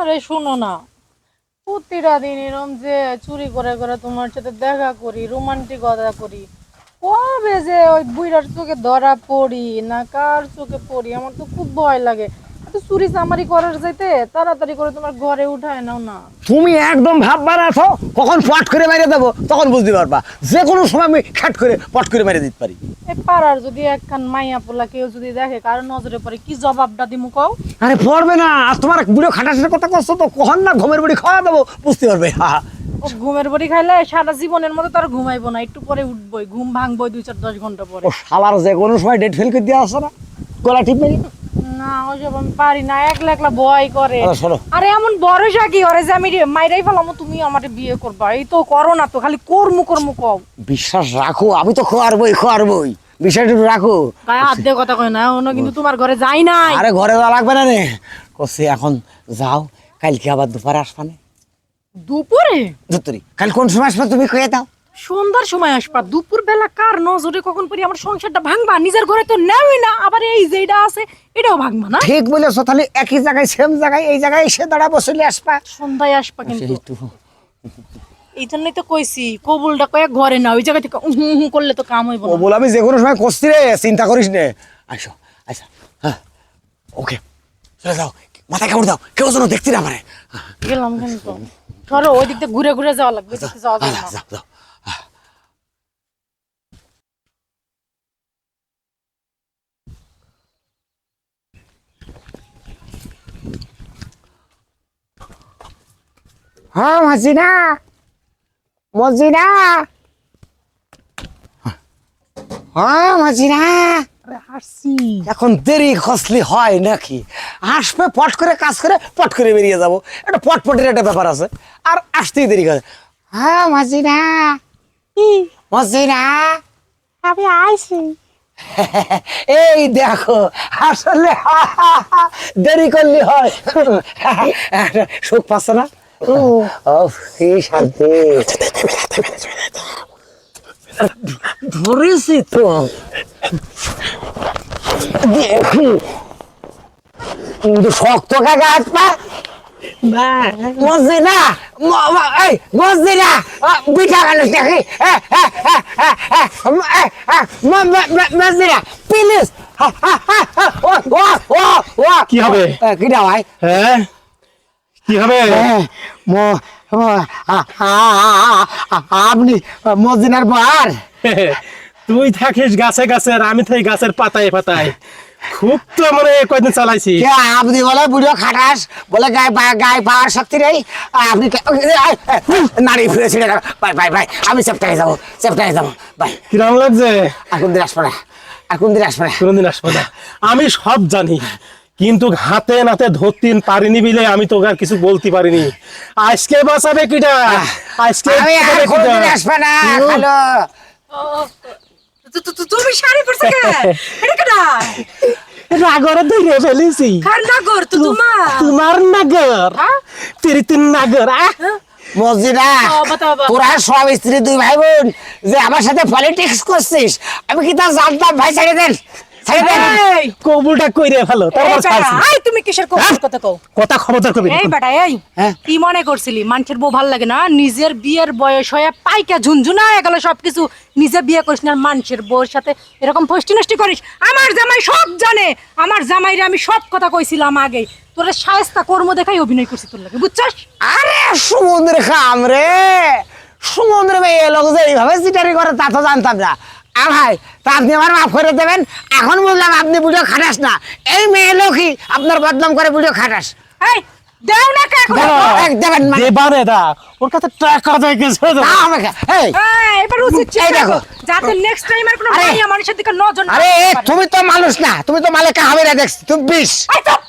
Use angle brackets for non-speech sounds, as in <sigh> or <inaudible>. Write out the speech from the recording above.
আরে শোনো না। প্রতিটা দিন এরম যে চুরি করে করে তোমার সাথে দেখা করি রোমান্টিক রোমান্টিকতা করি। কবে যে ওই বুইরার চোখে ধরা পড়ি না কার চোখে পড়ি, আমার তো খুব ভয় লাগে। চুরি চামারি করার যাইতে তাড়াতাড়ি করে তোমার ঘরে উঠায় নাও না। তুমি একদম ভাব বানাছো কখন পট করে মেরে দেবো তখন বুঝতে পারবা। যে কোনো সময় আমি খ্যাট করে পট করে মেরে দিতে পারি। এই পাড়ার যদি একখান মাইয়া পোলা কেউ যদি দেখে কারও নজরে পড়ে কি জবাবটা দিমু কও? আরে পড়বে না আর তোমার বুড়ো খাটাসের কথা করছ তো কখন না ঘুমের বুড়ি খাওয়া দেবো বুঝতে পারবে। হা। ও ঘুমের বড়ি খাইলে সারা জীবনের মতো তার ঘুমাইবো না একটু পরে উঠবই ঘুম ভাঙবই দুই চার দশ ঘণ্টা পরে। ও শালার যে কোনো সময় ডেট ফেল করে দিয়ে আসছে না গলা ঠিক নেই। না ওইসব আমি পারি না একলা একলা ভয় করে। আরে শোনো। আরে এমন ভরসা কি ওরে যে আমি রে- মাইরাই ফেলামো তুমি আমার বিয়ে করবা। এই তো করো না তো খালি কর্মু কর্মু কও। বিশ্বাস রাখো আমি তো খোয়ারবই খোয়ারবই। বিষয়টা একটু রাখো। গায়ে হাত দিয়ে কথা না কিন্তু তোমার ঘরে যাই নাই। আরে ঘরে যাওয়া লাগবে না রে। কসে এখন যাও কালকে আবার দুপুরে আসবা না। দুপুরে? কাল কোন সময় আসবে তুমি খেয়ে দাও। সন্ধ্যার সময় আসবা দুপুর বেলা কার নজরে কখন পরি আমার সংসারটা ভাঙবা? নিজের ঘরে তো নেওই না আবার এই যেটা আছে এটাও ভাঙবা না? ঠিক বলেছ তাহলে একই জায়গায় সেম জায়গায় এই জায়গায় এসে দাঁড়া বসলে আসবা। সন্ধ্যায় আসবা কিন্তু। এই জন্যই তো কইছি কবুলটা কয়ে ঘরে না ওই জায়গা থেকে উহু উহু করলে তো কাম হইব ও না। বলে আমি যে কোনো সময় করছি রে চিন্তা করিস নে। আচ্ছা হ্যাঁ ওকে চলে যাও মাথায় কামড় দাও কেউ যেন দেখতে না পারে। গেলাম কিন্তু। ধরো ওই দিক দিয়ে ঘুরে ঘুরে যাওয়া লাগবে দেখতে যাওয়া যাবে না। হ্যাঁ মজিনা মজিনা হ্যাঁ আসছি। এখন দেরি খসলি হয় নাকি? আসবে পট করে কাজ করে পট করে বেরিয়ে যাব। একটা পটপটের একটা ব্যাপার আছে। আর আসতেই দেরি করে। হ্যাঁ মজিনা মজিনা আমি আইছি। <laughs> এই দেখো আসলে <laughs> দেরি করলে হয়। <laughs> সুখ পাচ্ছ না? ধরেছি তো। দেখি। কিন্তু শক্ত কাকা হাত পা। মজে না? ম- ম- এই মজে না? পিঠা খানো দেখি। মজে না। প্লিজ। কি হবে? কিটা ভাই? হ্যাঁ? কি হবে আপনি মজিনার বার তুই থাকিস গাছে গাছে আর আমি থাকি গাছের পাতায় পাতায়। খুব তো মানে কয়দিন চালাইছি। আপনি বলে বুড়ো খাটাস বলে গায়ে গায়ে পাওয়ার শক্তি নেই। আপনি নারী ফিরে ছিঁড়ে। ভাই ভাই ভাই আমি চেপটাই যাব চেপটাই যাব ভাই। কিরম লাগছে? কোন দিন আসব না কোন দিন আসব না। কোনদিন আসব না। আমি সব জানি। কিন্তু হাতে নাতে ধরতে পারিনি বিলে আমি তোকে আর কিছু বলতে পারিনি। আজকে বাঁচাবে কিটা? আজকে আমি আর বাঁচাবে কোন কিটা? দিন আসব না। হ্যালো। তুমি শাড়ি পরছে কেডা? নাগর ধরে ফেলেছি। নাগর? তো তোমার। তোমার নাগর। তিরিতিন নাগর আহ! মসজিদা ও, বাতাও, বাতাও। তোরা সব স্ত্রী দুই ভাই বোন যে আমার সাথে পলিটিক্স করছিস আমি কি তা জানতাম ভাই ছেড়ে দেন? কবুলটা কইরে ফেলো তারপর ছাড়ছি। এই তুমি কিসের কবুল কথা কও? কথা খবরদার করবি এই বেটা এই হ্যাঁ? কি মনে করছিলি? মানুষের বউ ভালো লাগে না? নিজের বিয়ের বয়স হয়ে পাইকা ঝুনঝুনা হয়ে গেল সবকিছু। নিজে বিয়ে করিস না মানুষের বউর সাথে এরকম ফষ্টি নষ্টি করিস। আমার জামাই সব জানে। আমার জামাইরে আমি সব কথা কইছিলাম আগে। তোরা সায়স্তা কর্ম দেখাই অভিনয় করছি তোর লাগে বুঝছস? আরে সমুদ্র খাম রে। সমুদ্র মেয়ে লোক যে এইভাবে চিটারি করে তা তো জানতাম না। আর ভাই তা আপনি আমার মাফ করে দেবেন। এখন বুঝলাম আপনি বুঝো খাটাস না। এই মেয়ে লোকই আপনার বদনাম করে বুঝো খাটাস। এই দেও না কে দেবেন মানে। দা ওর কাছে টাকা যায় গেছে না হবে এই। এই, এবার উচিত এই দেখো। যাতে নেক্সট টাইম আর কোনো আরে। মানুষের দিকে নজর না আরে তুমি তো মানুষ না তুমি তো মালিকা হবে না দেখছি তুমি চুপ!